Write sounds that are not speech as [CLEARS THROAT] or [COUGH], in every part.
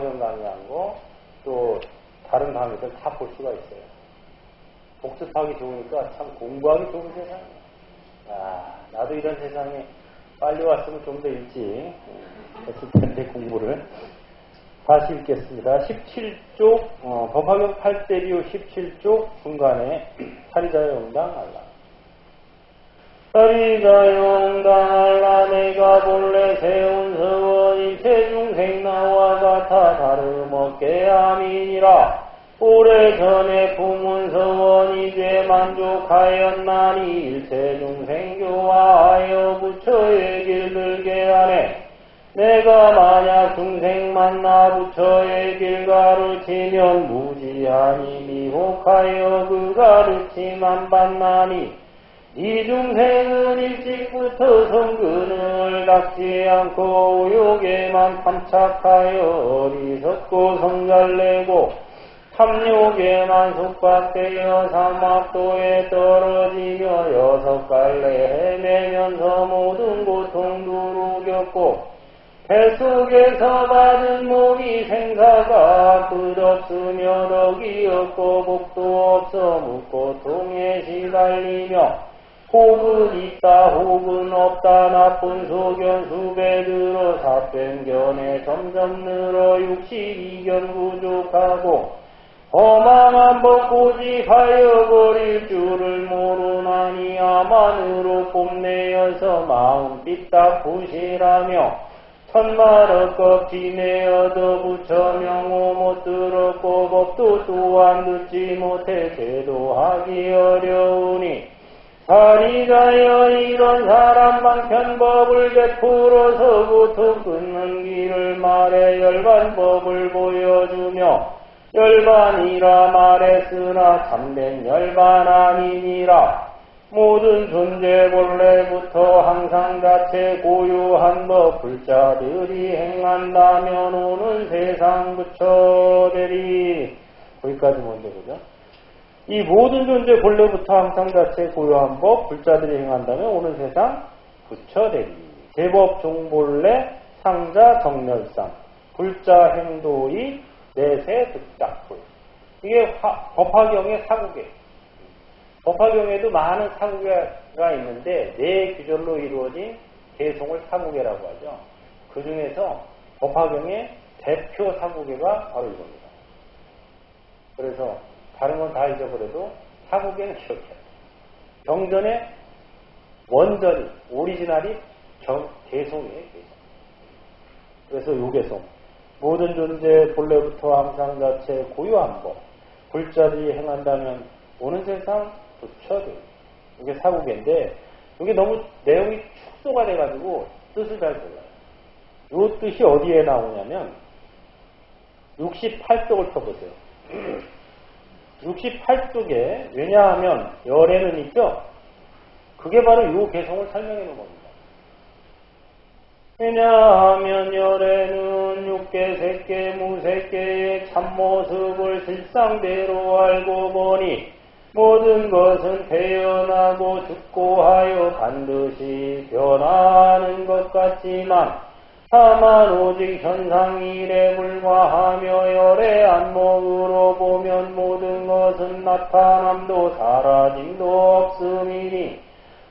강의한 거, 또 다른 강의들 다 볼 수가 있어요. 복습하기 좋으니까 참 공부하기 좋은 세상이에요. 아, 나도 이런 세상에 빨리 왔으면 좀 더 일찍 했을 텐데 공부를. 다시 읽겠습니다. 17쪽 어, 법화경 8대비호 17쪽 중간에 [CLEARS THROAT] 사리자의 영당 알라. 영당 알라 내가 본래 세운 서원이 세중생 나와 같아 다름없게 아민이라. 오래전에 품은 서원 이제 만족하였나니 일체 중생 교화하여 부처의 길 들게 하네. 내가 만약 중생 만나 부처의 길 가르치면 무지하니 미혹하여 그 가르침만 받나니 이 중생은 일찍부터 성근을 닦지 않고 욕에만 탐착하여 어리석고 성잘내고 탐욕에만 속박되어 사막도에 떨어지며 여섯 갈래 헤매면서 모든 고통 두루 겪고 뱃속에서 받은 몸이 생사가 끝없으며 덕이 없고 복도 없어 묵고 통에 시달리며 혹은 있다 혹은 없다 나쁜 소견 수배 들어 사변견에 점점 늘어 육식이견 부족하고 험함한 법 고집하여 버릴 줄을 모르나니 아만으로 뽐내어서 마음 삐딱 부실하며 천말 껍지 내어도 부처 명호 못 들었고 법도 또한 듣지 못해 제도하기 어려우니 사리가여 이런 사람만 편법을 베풀어서부터 끊는 길을 말해 열반법을 보여주며 열반이라 말했으나 참된 열반 아니니라 모든 존재 본래부터 항상 자체 고유한 법 불자들이 행한다면 오는 세상 부처들이 거기까지 먼저 보죠. 이 모든 존재 본래부터 항상 자체 고유한 법 불자들이 행한다면 오는 세상 부처되리 제법 종본래 상자 정렬상 불자 행도의 내세 득작불 이게 화, 법화경의 사국이에요. 법화경에도 많은 사국가 있는데 네 규절로 이루어진 개송을 사국계라고 하죠. 그 중에서 법화경의 대표 사국계가 바로 이겁니다. 그래서 다른 건 다 잊어버려도 사국계는 기억해요. 경전의 원전이 오리지널이 경, 개송이에요. 개송. 그래서 요개송 모든 존재 본래부터 항상 자체 고유한 법 불자들이 행한다면 오는 세상 부처들 이게 사국인데 이게 너무 내용이 축소가 돼가지고 뜻을 잘 몰라요. 이 뜻이 어디에 나오냐면 68쪽을 펴보세요. [CLEARS THROAT] 68쪽에 왜냐하면 열에는 있죠. 그게 바로 이 개성을 설명해 놓은 겁니다. 왜냐하면 열에는 육계, 색계, 무색계의 참모습을 실상대로 알고 보니 모든 것은 태어나고 죽고 하여 반드시 변하는 것 같지만 다만 오직 현상일에 불과하며 열의 안목으로 보면 모든 것은 나타남도 사라짐도 없음이니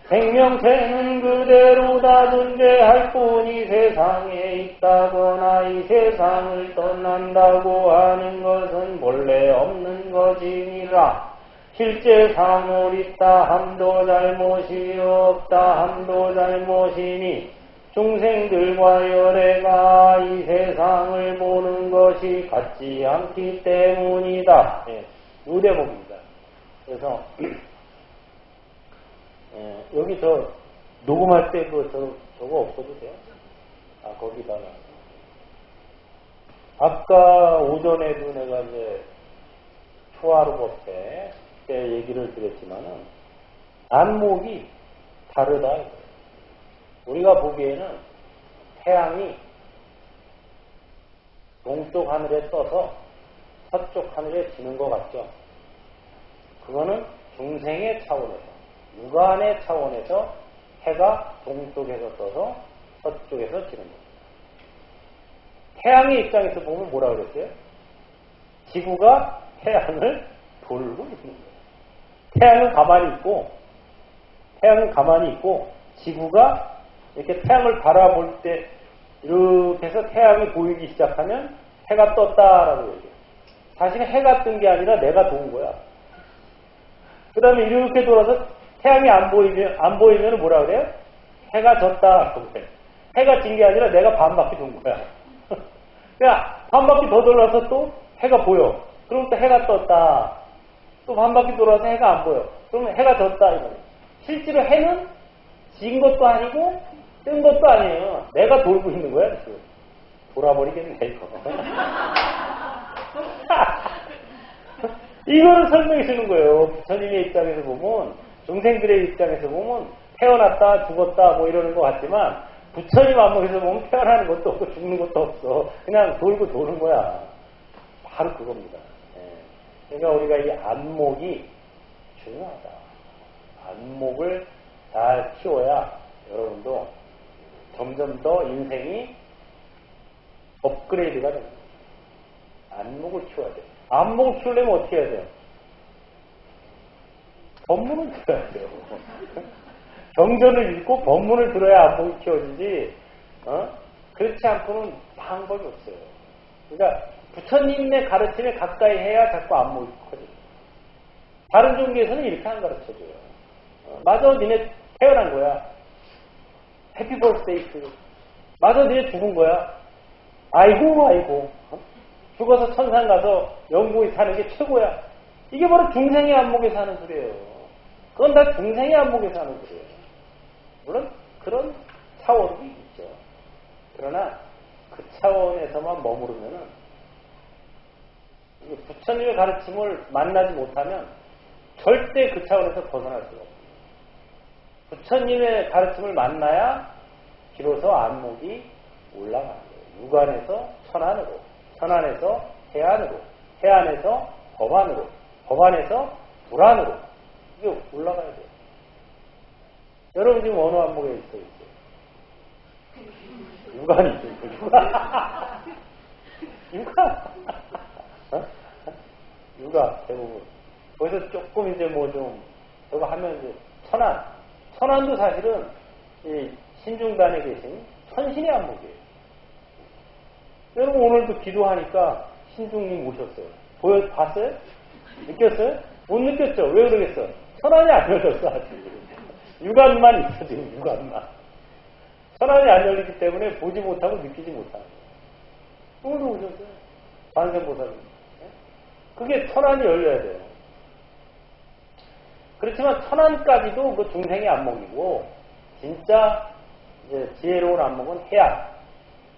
생명체는 그대로 다 존재할 뿐이 세상에 있다거나 이 세상을 떠난다고 하는 것은 본래 없는 것이니라. 실제 상을 있다 함도 잘못이 없다 함도 잘못이니 중생들과 열애가 이 세상을 보는 것이 같지 않기 때문이다. 네, 이 대목입니다. 그래서 [CLEARS THROAT] 예, 여기 저 녹음할 때 그 저, 저거 없어도 돼요? 아 거기다가 아까 오전에도 내가 이제 초하루 법회 때 얘기를 드렸지만은 안목이 다르다. 우리가 보기에는 태양이 동쪽 하늘에 떠서 서쪽 하늘에 지는 것 같죠. 그거는 중생의 차원에서 무관의 차원에서 해가 동쪽에서 떠서 서쪽에서 지는 겁니다. 태양의 입장에서 보면 뭐라 그랬어요? 지구가 태양을 돌고 있는 거예요. 태양은 가만히 있고, 태양은 가만히 있고, 지구가 이렇게 태양을 바라볼 때, 이렇게 해서 태양이 보이기 시작하면 해가 떴다라고 얘기해요. 사실은 해가 뜬 게 아니라 내가 도운 거야. 그 다음에 이렇게 돌아서 태양이 안 보이면, 안 보이면 뭐라 그래요? 해가 졌다. 해가 진 게 아니라 내가 반 바퀴 돈 거야. [LAUGHS] 그냥 반 바퀴 더 돌아서 또 해가 보여. 그럼 또 해가 떴다. 또 반 바퀴 돌아서 해가 안 보여. 그러면 해가 졌다. 이거 실제로 해는 진 것도 아니고 뜬 것도 아니에요. 내가 돌고 있는 거야. 지금. 돌아버리겠네, 이거. [LAUGHS] 이거를 설명해 주는 거예요. 부처님의 입장에서 보면, 중생들의 입장에서 보면, 태어났다, 죽었다, 뭐 이러는 것 같지만, 부처님 안목에서 보면 태어나는 것도 없고 죽는 것도 없어. 그냥 돌고 도는 거야. 바로 그겁니다. 예. 그러니까 우리가 이 안목이 중요하다. 안목을 잘 키워야 여러분도 점점 더 인생이 업그레이드가 됩니다. 안목을 키워야 돼. 안목을 키우려면 어떻게 해야 돼요? 법문을 들어야 돼요. [LAUGHS] 경전을 읽고 법문을 들어야 안목이 키워지지, 어? 그렇지 않고는 방법이 없어요. 그러니까 부처님의 가르침에 가까이 해야 자꾸 안목이 커져요. 다른 종교에서는 이렇게 안 가르쳐줘요. 어, 맞아, 니네 태어난 거야. 해피 버스데이 투. 맞아, 니네 죽은 거야. 아이고, 아이고. 어? 죽어서 천상 가서 영구히 사는 게 최고야. 이게 바로 중생의 안목에 사는 소리예요. 그건 다 중생의 안목에 사는 소리예요. 물론 그런 차원도 있죠. 그러나 그 차원에서만 머무르면은 부처님의 가르침을 만나지 못하면 절대 그 차원에서 벗어날 수가 없어요. 부처님의 가르침을 만나야 비로소 안목이 올라가는 거예요. 육안에서 천안으로, 천안에서 해안으로, 해안에서 법안으로, 법안에서 불안으로 이게 올라가야 돼요. 여러분 지금 어느 안목에 있어 있어요? 육안이 있어요. 육안. [LAUGHS] 육안. 어? 육아 대부분. 거기서 조금 이제 뭐 좀 저거 하면 이제 천안. 천안도 사실은 이 신중단에 계신 천신의 안목이에요. 여러분 오늘도 기도하니까 신중님 오셨어요. 보여 봤어요? 느꼈어요? 못 느꼈죠? 왜 그러겠어? 천안이 안 열렸어 아직. 육안만 있어 지금 육안만. 천안이 안 열리기 때문에 보지 못하고 느끼지 못하는. 오늘도 오셨어요. 반생보살님. 그게 천안이 열려야 돼요. 그렇지만 천안까지도 그 중생의 안목이고 진짜 지혜로운 안목은 해안,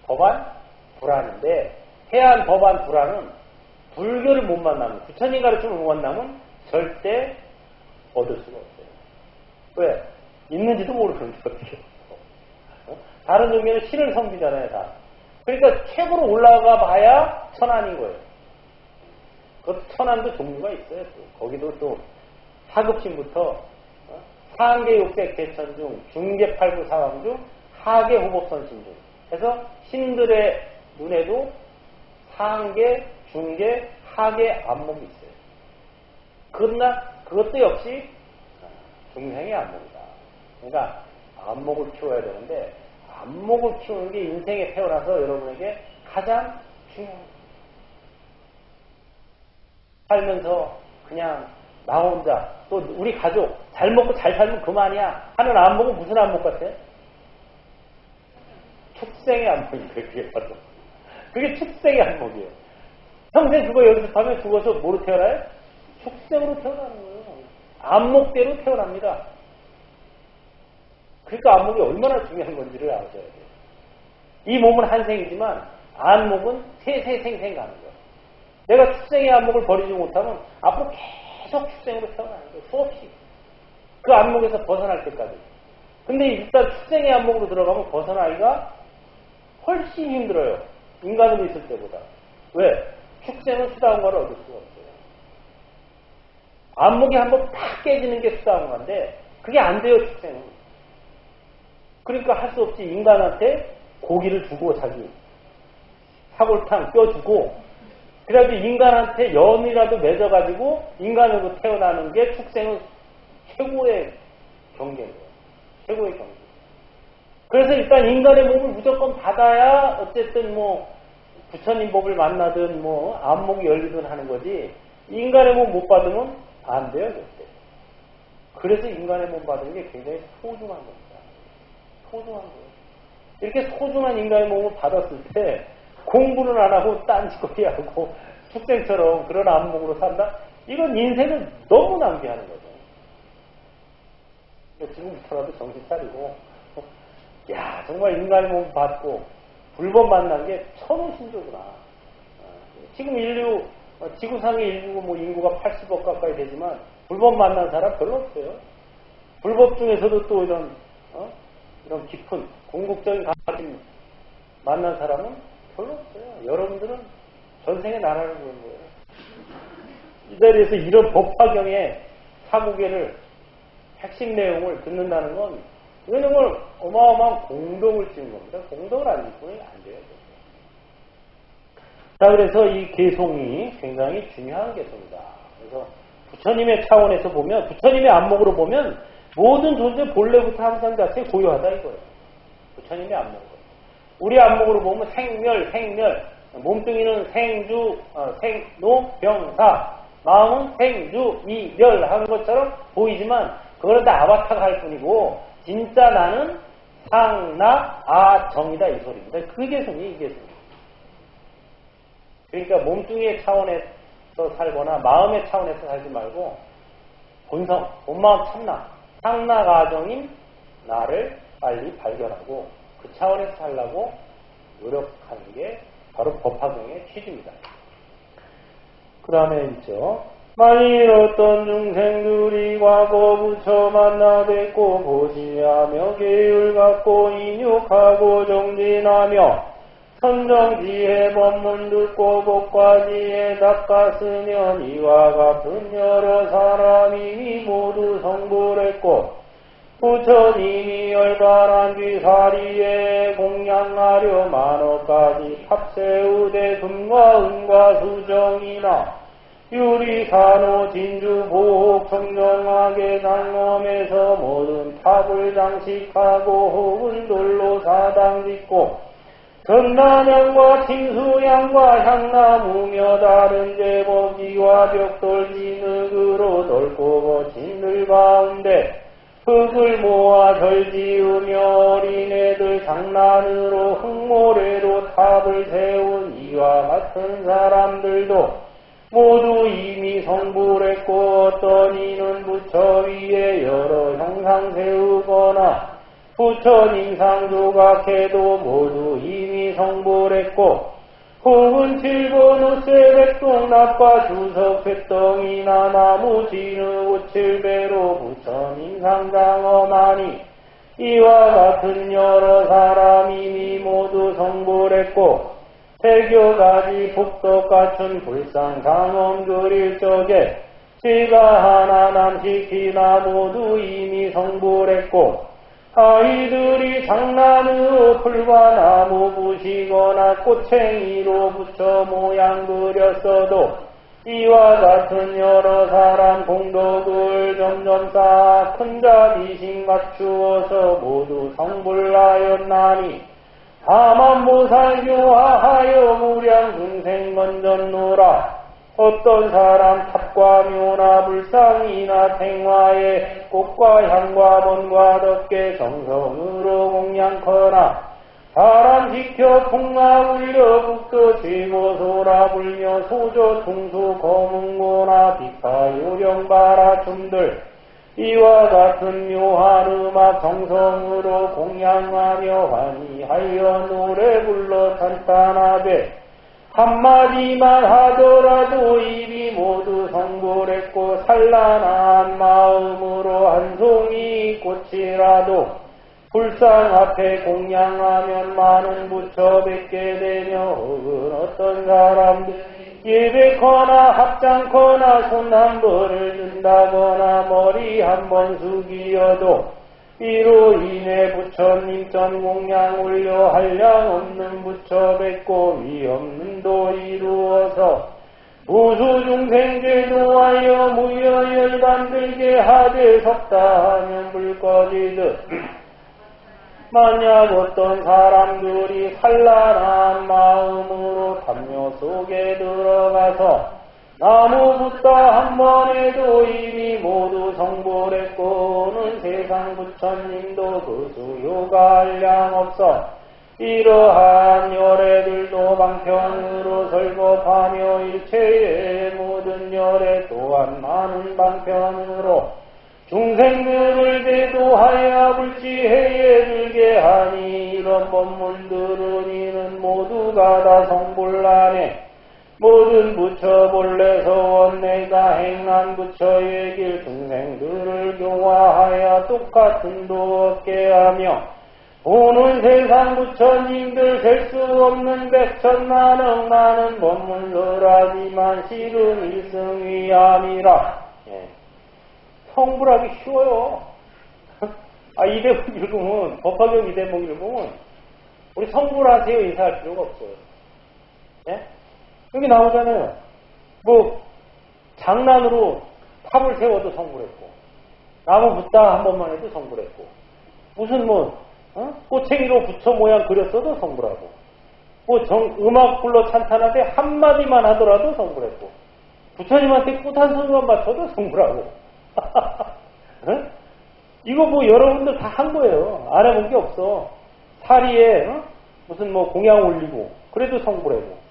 법안, 불안인데 해안, 법안, 불안은 불교를 못 만나면 부처님 가르침을 못 만나면 절대 얻을 수가 없어요. 왜? 있는지도 모르는데 어떻게 어? 다른 종교는 신을 섬기잖아요 다. 그러니까 최고로 올라가 봐야 천안인 거예요. 그 천안도 종류가 있어요. 또. 거기도 또 하급신부터 어? 상계 육색 대천 중 중계 팔구 상황 중 하계 호법선신 중 해서 신들의 눈에도 상계, 중계, 하계 안목이 있어요. 그러나 그것도 역시 중생의 안목이다. 그러니까 안목을 키워야 되는데 안목을 키우는 게 인생에 태어나서 여러분에게 가장 중요합니다. 살면서 그냥 나 혼자 또 우리 가족 잘 먹고 잘 살면 그만이야 하는 안목은 무슨 안목 같아? 축생의 안목이에요. 그게 바로. 그게 축생의 안목이에요. 평생 그거 연습하면 죽어서 뭐로 태어나요? 축생으로 태어나는 거예요. 안목대로 태어납니다. 그러니까 안목이 얼마나 중요한 건지를 아셔야 돼요. 이 몸은 한 생이지만 안목은 세세생생 가는 거예요. 내가 축생의 안목을 버리지 못하면 앞으로 계속 축생으로 태어나는 거예요. 수없이. 그 안목에서 벗어날 때까지. 근데 일단 축생의 안목으로 들어가면 벗어나기가 훨씬 힘들어요. 인간으로 있을 때보다. 왜? 축생은 수다원과를 얻을 수가 없어요. 안목이 한번 팍 깨지는 게 수다원과인데 그게 안 돼요, 축생은. 그러니까 할 수 없이 인간한테 고기를 주고 자기 사골탕 껴주고 그래도 인간한테 연이라도 맺어가지고 인간으로 태어나는 게 축생은 최고의 경계인 거예요. 최고의 경계. 그래서 일단 인간의 몸을 무조건 받아야 어쨌든 뭐 부처님 법을 만나든 뭐 안목이 열리든 하는 거지 인간의 몸 못 받으면 안 돼요 절대. 그래서 인간의 몸 받는 게 굉장히 소중한 겁니다. 소중한 거예요. 이렇게 소중한 인간의 몸을 받았을 때 공부는 안 하고 딴짓거리 하고 축생처럼 그런 안목으로 산다? 이건 인생을 너무 낭비하는 거죠. 지금부터라도 정신 차리고 야 정말 인간의 몸 받고 불법 만난 게 천우신조구나. 지금 인류 지구상의 인류가 뭐 인구가 80억 가까이 되지만 불법 만난 사람 별로 없어요. 불법 중에서도 또 이런 어? 이런 깊은 궁극적인 가진 만난 사람은 별로 없어요. 여러분들은 전생에 나라를 보는 거예요. 이 자리에서 이런 법화경의 사고계를 핵심 내용을 듣는다는 건 이거는 어마어마한 공덕을 지는 겁니다. 공덕을 안 짓고는 안 돼요. 자, 그래서 이 개송이 굉장히 중요한 개송이다. 그래서 부처님의 차원에서 보면, 부처님의 안목으로 보면 모든 존재 본래부터 항상 자체 고요하다 이거예요. 부처님의 안목으로. 우리 안목으로 보면 생멸, 생멸, 몸뚱이는 생주, 어, 생노, 병사, 마음은 생주, 이멸 하는 것처럼 보이지만 그거는 다 아바타가 할 뿐이고 진짜 나는 상나 아정이다 이 소리입니다. 그게 성이 이게 성이. 그러니까 몸뚱이의 차원에서 살거나 마음의 차원에서 살지 말고 본성, 본마음 참나, 상나 가정인 나를 빨리 발견하고 그 차원에서 살라고 노력하는 게 바로 법화경의 취지입니다. 그 다음에 있죠. 만일 어떤 중생들이 과거 부처 만나 뵙고 보시하며 계율 갖고 인육하고 정진하며 선정지혜 법문 듣고 복과지에 닦았으면 이와 같은 여러 사람이 모두 성불했고 부처님이 열반한 뒤사리에 공양하려 만어까지 탑세우대 금과 은과 수정이나 유리산호 진주 보옥 청정하게 장엄해서 모든 탑을 장식하고 혹은 돌로 사당 짓고 전나면과 팅수양과 향나무며 다른 제법기와 벽돌 진흙으로 넓고 진들 가운데 흙을 모아 절지으며 어린애들 장난으로 흙모래로 탑을 세운 이와 같은 사람들도 모두 이미 성불했고 어떤 이는 부처 위에 여러 형상 세우거나 부처님 상 조각해도 모두 이미 성불했고 혹은 칠번 우세 백동 납과 주석 회덩이나 나무 진흙 우칠배로 부처님 상장엄하니 이와 같은 여러 사람이 모두 성불했고 태교가지 복덕 갖춘 불상 강원 그릴 적에 제가 하나 남시키나 모두 이미 성불했고 아이들이 장난으로 풀과 나무 부시거나 꽃챙이로 붙여 모양 그렸어도 이와 같은 여러 사람 공덕을 점점 쌓아 큰 자비심 갖추어서 모두 성불하였나니 다만 무살교화하여 무량 중생 건전노라 어떤 사람 탑과 묘나 불상이나 생화에 꽃과 향과 번과 덕계 정성으로 공양커나 사람 지켜 풍마 울려 북도 지고 소라 불며 소조 통수 거문고나 비파 요령 바라 춤들. 이와 같은 묘한 음악 정성으로 공양하며 환희하여 노래 불러 찬탄하되 한마디만 하더라도 입이 모두 성불했고 산란한 마음으로 한 송이 꽃이라도 불상 앞에 공양하면 많은 부처 뵙게 되며 혹은 어떤 사람들 예배거나 합장거나 손 한 번을 든다거나 머리 한 번 숙이어도 이로 인해 부처님 전공량 올려 한량 없는 부처 뵙고 위 없는 도 이루어서 무수 중생 제도하여 무여열 만들게 하되 섭다 하면 불 꺼지듯. 만약 어떤 사람들이 산란한 마음으로 담요 속에 들어가서 나무 붙다 한 번에도 이미 모두 성불했고는 세상 부처님도 그 수요가 한량 없어. 이러한 열애들도 방편으로 설법하며 일체의 모든 열애 또한 많은 방편으로 중생들을 대도하여 불지해에 들게 하니 이런 법문들은 이는 모두가 다 성불란에 모든 부처 본래 서 원 내가 행한 부처의 길 중생들을 교화하여 똑같은 도 없게 하며 보는 세상 부처님들 셀 수 없는 백천만억 많은 법문들하지만 실은 일승위함이라 예. 성불하기 쉬워요. [LAUGHS] 아, 이 대목 읽으면, 법화경 이 대목 읽으면, 우리 성불하세요 인사할 필요가 없어요. 예? 여기 나오잖아요. 뭐, 장난으로 탑을 세워도 성불했고, 나무 붙다 한 번만 해도 성불했고, 무슨 뭐, 어? 꼬챙이로 부처 모양 그렸어도 성불하고, 뭐 정, 음악 불러 찬탄하되 한마디만 하더라도 성불했고, 부처님한테 꽃 한 송이만 맞춰도 성불하고, 어? 이거 뭐 여러분들 다 한 거예요. 안 해본 게 없어. 사리에 어? 무슨 뭐 공양 올리고, 그래도 성불하고,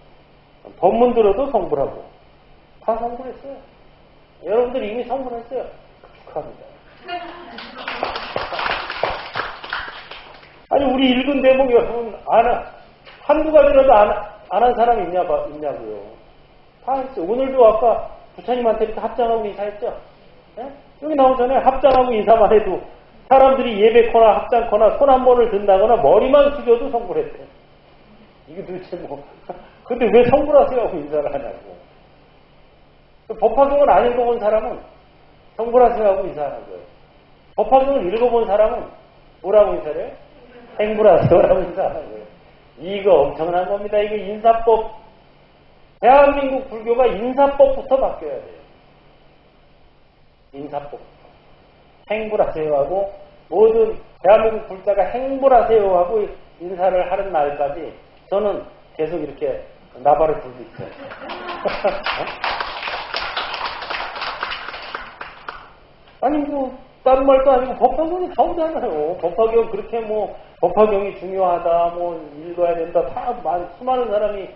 법문 들어도 성불하고 다 성불했어요. 여러분들 이미 성불했어요. 축하합니다. 아니 우리 읽은 대목 여러분 안 한두 가지라도 안한 사람 있냐 있냐고요. 다 했어요. 오늘도 아까 부처님한테 합장하고 인사했죠. 네? 여기 나오잖아요. 합장하고 인사만 해도 사람들이 예배거나 합장거나 손 한 번을 든다거나 머리만 숙여도 성불했대. 이게 도대체 뭐 근데 왜 성불하세요 하고 인사를 하냐고. 법화경을 안 읽어본 사람은 성불하세요 하고 인사하는 거예요. 법화경을 읽어본 사람은 뭐라고 인사를 해요? 행불하세요 라고 인사하는 거예요. 이거 엄청난 겁니다. 이거 인사법. 대한민국 불교가 인사법부터 바뀌어야 돼요. 인사법부터. 행불하세요 하고 모든 대한민국 불자가 행불하세요 하고 인사를 하는 날까지 저는 계속 이렇게 나발을 불고 있어요. 아니 뭐 다른 말도 아니고 법화경이 나오잖아요. 법화경 그렇게 뭐 법화경이 중요하다, 뭐 읽어야 된다, 다 많은, 수많은 사람이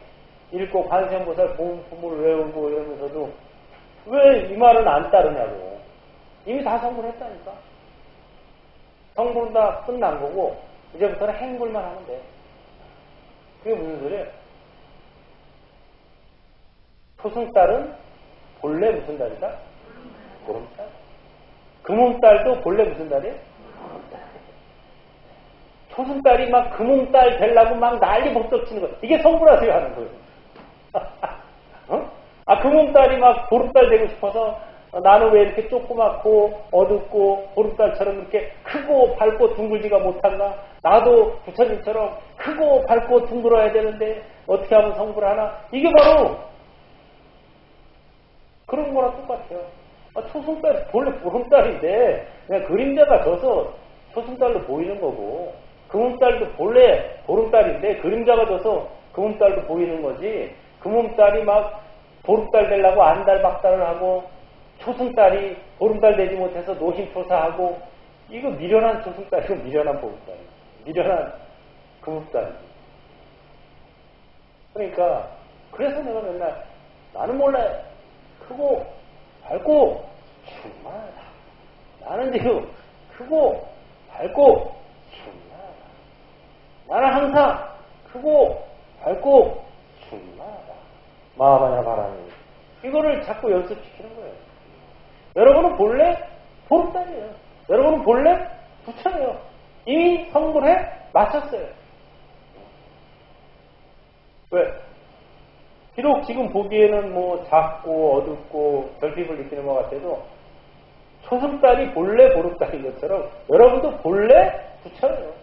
읽고 관세음보살 보험품을 외우고 이러면서도 왜 이 말은 안 따르냐고. 이미 다 성불했다니까. 성불은 다 끝난 거고 이제부터는 행불만 하면 돼. 그게 무슨 소리예요? 초승달은 본래 무슨 달이다? 보름달. 금음달도 본래 무슨 달이에요? 초승달이 막 금음달 되려고 막 난리 법석 치는 거. 이게 성불하세요 하는 거예요. [LAUGHS] 어? 아, 금음달이 막 보름달 되고 싶어서 나는 왜 이렇게 조그맣고 어둡고 보름달처럼 이렇게 크고 밝고 둥글지가 못한가? 나도 부처님처럼 크고 밝고 둥글어야 되는데 어떻게 하면 성불하나? 이게 바로 그런 거랑 똑같아요. 아, 초승달 본래 보름달인데 그냥 그림자가 져서 초승달로 보이는 거고 금음달도 본래 보름달인데 그림자가 져서 금음달도 보이는 거지 금음달이 막 보름달 되려고 안달 박달을 하고 초승달이 보름달 되지 못해서 노심초사하고 이거 미련한 초승달이고 [LAUGHS] 미련한 보름달 미련한 금음달 그러니까 그래서 내가 맨날 나는 몰래 크고 밝고 충만하다. 나는 지금 크고 밝고 충만하다. 나는 항상 크고 밝고 충만하다. 마하바냐 바라니 이거를 자꾸 연습시키는 거예요. 여러분은 본래 보름달이에요. 여러분은 본래 부처예요. 이미 성불해 마쳤어요. 왜? 비록 지금 보기에는 뭐 작고 어둡고 결핍을 느끼는 것 같아도 초승달이 본래 보름달인 것처럼 여러분도 본래 부처예요.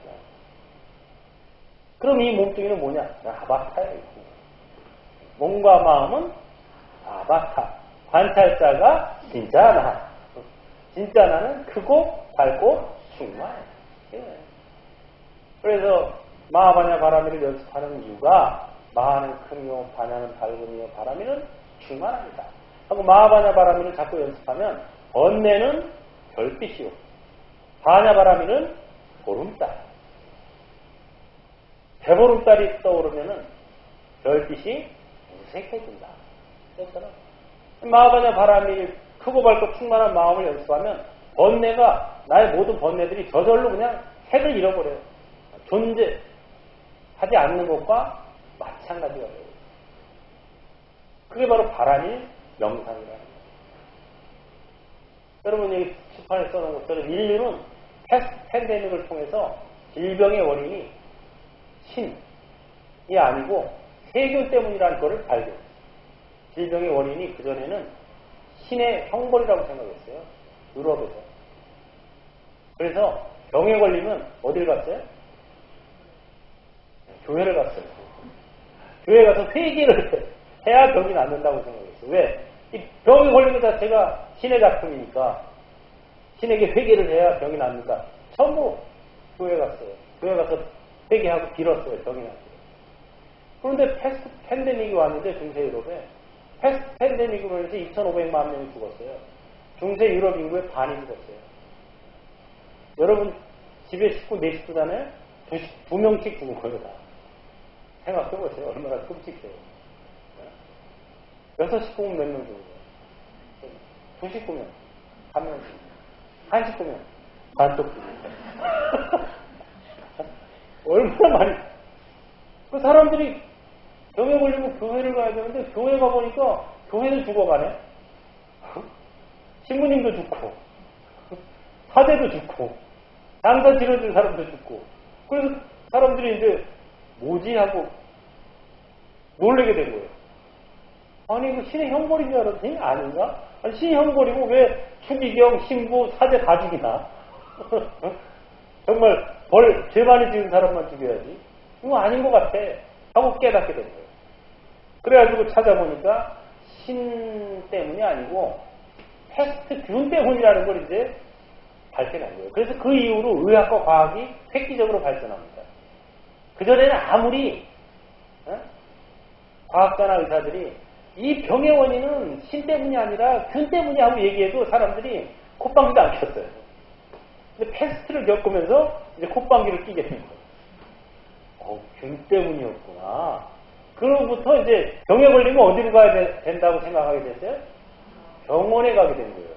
그럼 이 몸뚱이는 뭐냐? 아바타예요. 몸과 마음은 아바타. 관찰자가 진짜 나. 진짜 나는 크고 밝고 충만해. 예. 그래서 마하바냐 바라미를 연습하는 이유가 마하는 크며 바냐는 밝으며 바라미는 충만합니다. 하고 마하바냐 바라미를 자꾸 연습하면 번뇌는 별빛이요. 바냐 바라미는 보름달. 대보름달이 떠오르면은 별빛이 무색해진다. 마하바냐 바라미를 크고 밝고 충만한 마음을 연습하면 번뇌가 나의 모든 번뇌들이 저절로 그냥 색을 잃어버려요. 존재하지 않는 것과 마찬가지가 돼요. 그게 바로 바람이 명상이라는 거예요. 여러분 여기 출판에 써놓은 것처럼 인류는 팬데믹을 통해서 질병의 원인이 신이 아니고 세균 때문이라는 것을 발견했어요. 질병의 원인이 그전에는 신의 형벌이라고 생각했어요. 유럽에서. 그래서 병에 걸리면 어딜 갔어요? 교회를 갔어요. 교회 가서 회개를 [LAUGHS] 해야 병이 낫는다고 생각했어요. 왜? 이 병에 걸리는 것 자체가 신의 작품이니까 신에게 회개를 해야 병이 납니다. 전부 교회 갔어요. 교회 가서 회개하고 빌었어요. 병이 낫게. 그런데 패스트 팬데믹이 왔는데 중세 유럽에 패스트 팬데믹으로 해서 2,500만 명이 죽었어요. 중세 유럽 인구의 반이 죽었어요. 여러분 집에 식구, 네 식구잖아요? 두, 두 명씩 죽은 거예요, 다. 생각해보세요. 얼마나 끔찍해요. 여섯 식구면 몇명 죽은 거예요? 두 식구면 한명 죽은 거예요. 한 식구면 반쪽. [LAUGHS] 얼마나 많이. 그 사람들이 병에 걸리면 교회를 가야 되는데 교회 가보니까 교회는 죽어가네. 신부님도 죽고 사제도 죽고 장사 치러줄 사람도 죽고 그래서 사람들이 이제 뭐지 하고 놀래게 된 거예요. 아니 이거 신의 형벌인 줄 알았더니 아닌가? 아니 신의 형벌이고 왜 추기경, 신부, 사제 다 죽이나? [LAUGHS] 정말 벌, 죄 많이 지은 사람만 죽여야지. 이거 아닌 것 같아. 하고 깨닫게 된 거예요. 그래가지고 찾아보니까 신 때문이 아니고 패스트 균 때문이라는 걸 이제 발견한 거예요. 그래서 그 이후로 의학과 과학이 획기적으로 발전합니다. 그전에는 아무리 어? 과학자나 의사들이 이 병의 원인은 신 때문이 아니라 균 때문이 하고 얘기해도 사람들이 콧방귀도 안 켰어요. 근데 패스트를 겪으면서 이제 콧방귀를 끼게 된 거예요. 어, 균 때문이었구나. 그로부터 이제 병에 걸리면 어디로 가야 되, 된다고 생각하게 됐어요? 병원에 가게 된 거예요.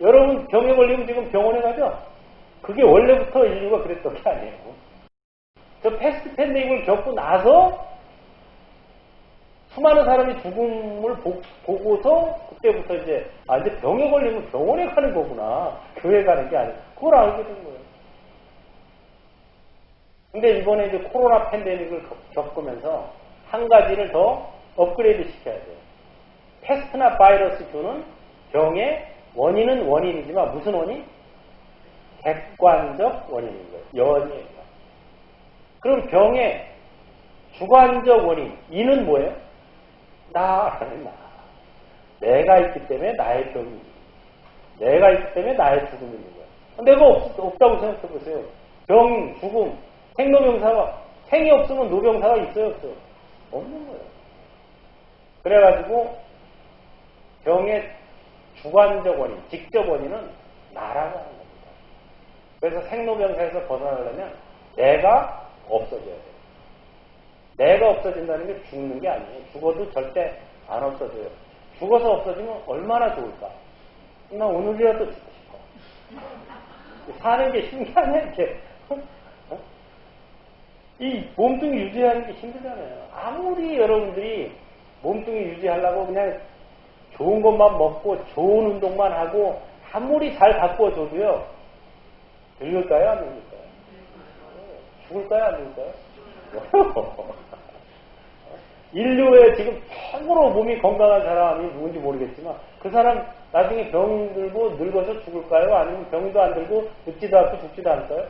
여러분 병에 걸리면 지금 병원에 가죠? 그게 원래부터 인류가 그랬던 게 아니에요. 저 패스트 팬데믹을 겪고 나서 수많은 사람이 죽음을 보, 고서 그때부터 이제 아 이제 병에 걸리면 병원에 가는 거구나 교회 가는 게 아니고 그걸 알게 된 거예요. 근데 이번에 이제 코로나 팬데믹을 겪으면서 한 가지를 더 업그레이드 시켜야 돼요. 패스트나 바이러스 주는 병의 원인은 원인이지만 무슨 원인? 객관적 원인인 거예요. 연이에요. 그럼 병의 주관적 원인, 이는 뭐예요? 나라는 나. 내가 있기 때문에 나의 병이 내가 있기 때문에 나의 죽음이 있는 거야. 내가 없, 없다고 생각해 보세요. 병, 죽음, 생로병사가 생이 없으면 노병사가 있어요, 없어요? 없는 거예요. 그래가지고 병의 주관적 원인, 직접 원인은 나라고 하는 겁니다. 그래서 생로병사에서 벗어나려면 내가 없어져야 돼요. 내가 없어진다는 게 죽는 게 아니에요. 죽어도 절대 안 없어져요. 죽어서 없어지면 얼마나 좋을까? 나 오늘이라도 죽고 싶어. 사는 게 신기하네, 이렇게. 어? 이 몸뚱이 유지하는 게 힘들잖아요. 아무리 여러분들이 몸뚱이 유지하려고 그냥 좋은 것만 먹고 좋은 운동만 하고 아무리 잘 가꾸어줘도요. 늙을까요? 안 늙을까요? 죽을까요? 안 죽을까요? [LAUGHS] 인류의 지금 최고 참으로 몸이 건강한 사람이 누군지 모르겠지만 그 사람 나중에 병 들고 늙어서 죽을까요? 아니면 병도 안 들고 늙지도 않고 죽지도 않을까요?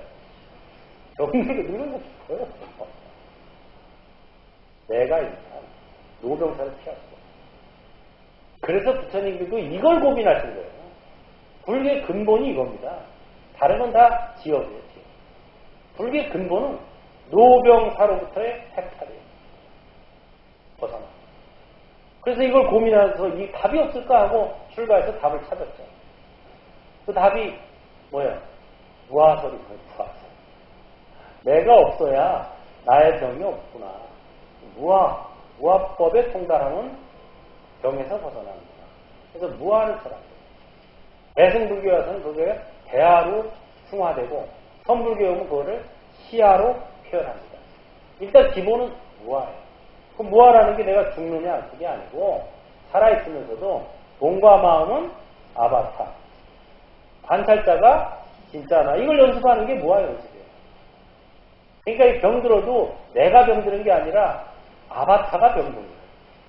병 들고 늙어서 죽어요. [LAUGHS] 내가 있는 노병사를 없어. 그래서 부처님들도 이걸 고민하신 거예요. 불교의 근본이 이겁니다. 다른 건 다 지역이에요. 불교의 근본은 노병사로부터의 해탈이에요. 벗어나. 그래서 이걸 고민하면서 이 답이 없을까 하고 출가해서 답을 찾았죠. 그 답이 뭐야? 무아설이 거예요. 무아설. 내가 없어야 나의 병이 없구나. 무아, 무아법에 통달하는 병에서 벗어납니다. 그래서 무아를 설합니다. 대승불교에 와서는 그게 대하로 승화되고 선불교에 오면 그거를 시야로 표현합니다. 일단 기본은 무아예요. 그 무아라는 게 내가 죽느냐 그게 아니고 살아있으면서도 몸과 마음은 아바타 관찰자가 진짜 나 이걸 연습하는 게 무아 연습이에요. 그러니까 이 병들어도 내가 병드는 게 아니라 아바타가 병드는 거예요.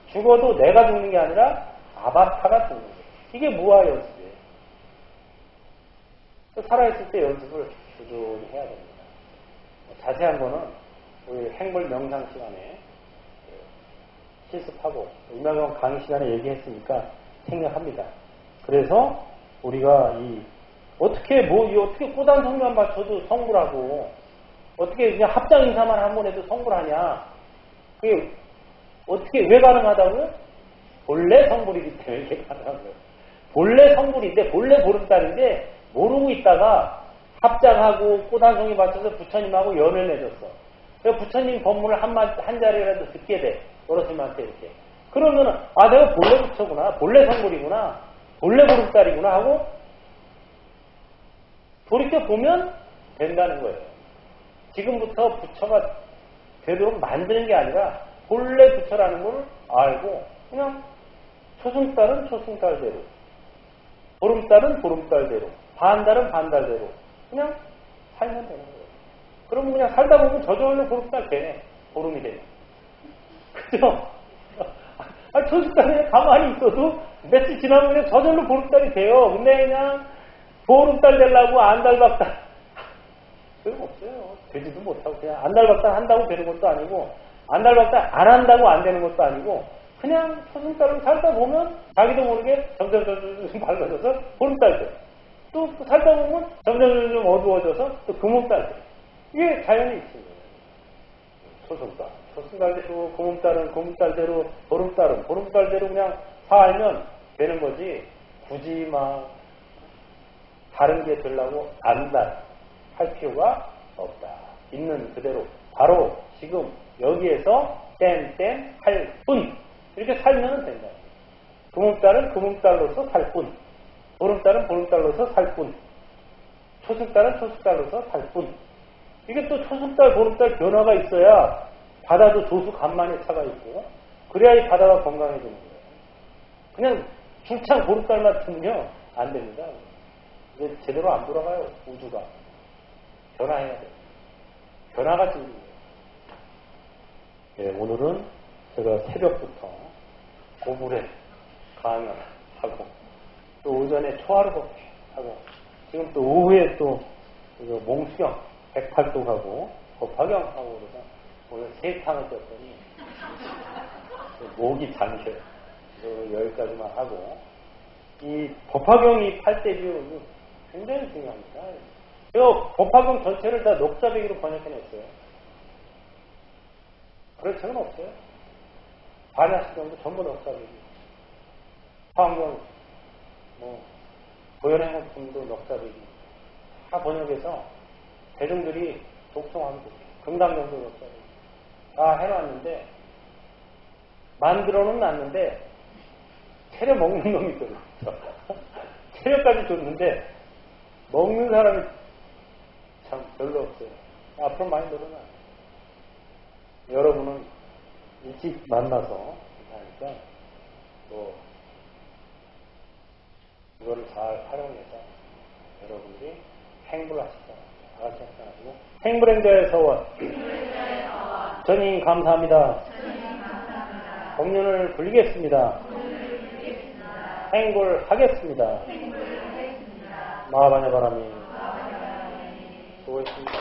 죽어도 내가 죽는 게 아니라 아바타가 죽는 거예요. 이게 무아 연습이에요. 살아있을 때 연습을 꾸준히 해야 됩니다. 자세한 거는 우리 행불 명상 시간에 실습하고 유명한 강의 시간에 얘기했으니까 생략합니다. 그래서 우리가 이 어떻게 뭐 이 어떻게 꼬단 성만 맞춰도 성불하고 어떻게 그냥 합장 인사만 한 번 해도 성불하냐? 그게 어떻게 왜 가능하다고요? 본래 성불이기 때문에 이게 가능한 거예요. 본래 성불인데 본래 보름달인데 모르고 있다가 합장하고 꼬단송이 맞춰서 부처님하고 연을 맺었어. 그래서 부처님 법문을 한, 마, 한 자리라도 듣게 돼. 어르신한테 이렇게. 그러면은, 아, 내가 본래 부처구나. 본래 성불이구나. 본래 보름달이구나 하고 돌이켜 보면 된다는 거예요. 지금부터 부처가 되도록 만드는 게 아니라 본래 부처라는 걸 알고 그냥 초승달은 초승달대로 보름달은 보름달대로 반달은 반달대로 그냥 살면 되는 거예요. 그러면 그냥 살다 보면 저절로 보름달 되네. 보름이 되네. [LAUGHS] 그죠? 아, 초승달에 가만히 있어도 며칠 지나면 그냥 저절로 보름달이 돼요. 근데 그냥 보름달 되려고 안달박달 그런 거 없어요. 되지도 못하고 그냥 안달박달 한다고 되는 것도 아니고 안달박달 안 한다고 안 되는 것도 아니고 그냥 초승달로 살다 보면 자기도 모르게 점점 점점 밝아져서 보름달 돼. 또 살다 보면 점점 점점 어두워져서 또 금음달 돼. 이게 자연이 있습니다. 초승달. 초승달대로 금음달은 금음달대로 보름달은 보름달대로 그냥 살면 되는 거지 굳이 막 다른 게 되려고 안달 할 필요가 없다. 있는 그대로 바로 지금 여기에서 땐땐 할 뿐. 이렇게 살면 된다. 금음달은 금음달로서 살 뿐. 보름달은 보름달로서 살 뿐. 초승달은 초승달로서 살 뿐. 이게 또 초승달, 보름달 변화가 있어야 바다도 조수 간만에 차가 있고 그래야 이 바다가 건강해지는 거예요. 그냥 줄창 보름달만 두면요 안 됩니다. 제대로 안 돌아가요 우주가. 변화해야 돼요. 변화가 중요해요. 예, 오늘은 제가 새벽부터 고불에 강연하고 또 오전에 초하루 걷기 하고 지금 또 오후에 또 몽수경 108도 가고 법화경 하고 그래서 오늘 세 탕을 떴더니 목이 잠겨요. 여기까지만 하고 이 법화경이 8대주 굉장히 중요합니다. 이 법화경 전체를 다 녹사백이로 번역해냈어요. 그럴 책은 없어요. 반야시 정도 전부 녹사백이. 화환경, 뭐, 고연행품도 녹사백이. 다 번역해서 대중들이 독송하면. 금강경도 녹사백이. 다 해놨는데, 만들어는 놨는데, 체려 먹는 놈이 있어요. [LAUGHS] 체려까지 줬는데, 먹는 사람이 참 별로 없어요. 앞으로 많이 늘어나. 여러분은 일찍 만나서 하니까 또 이거를 잘 활용해서 여러분들이 행불하시다. 다 같이 합산하시고 행불행자의 서원. 전님 감사합니다. 법륜을 불리겠습니다. 행불하겠습니다. 마하바냐 바람이 수고했습니다.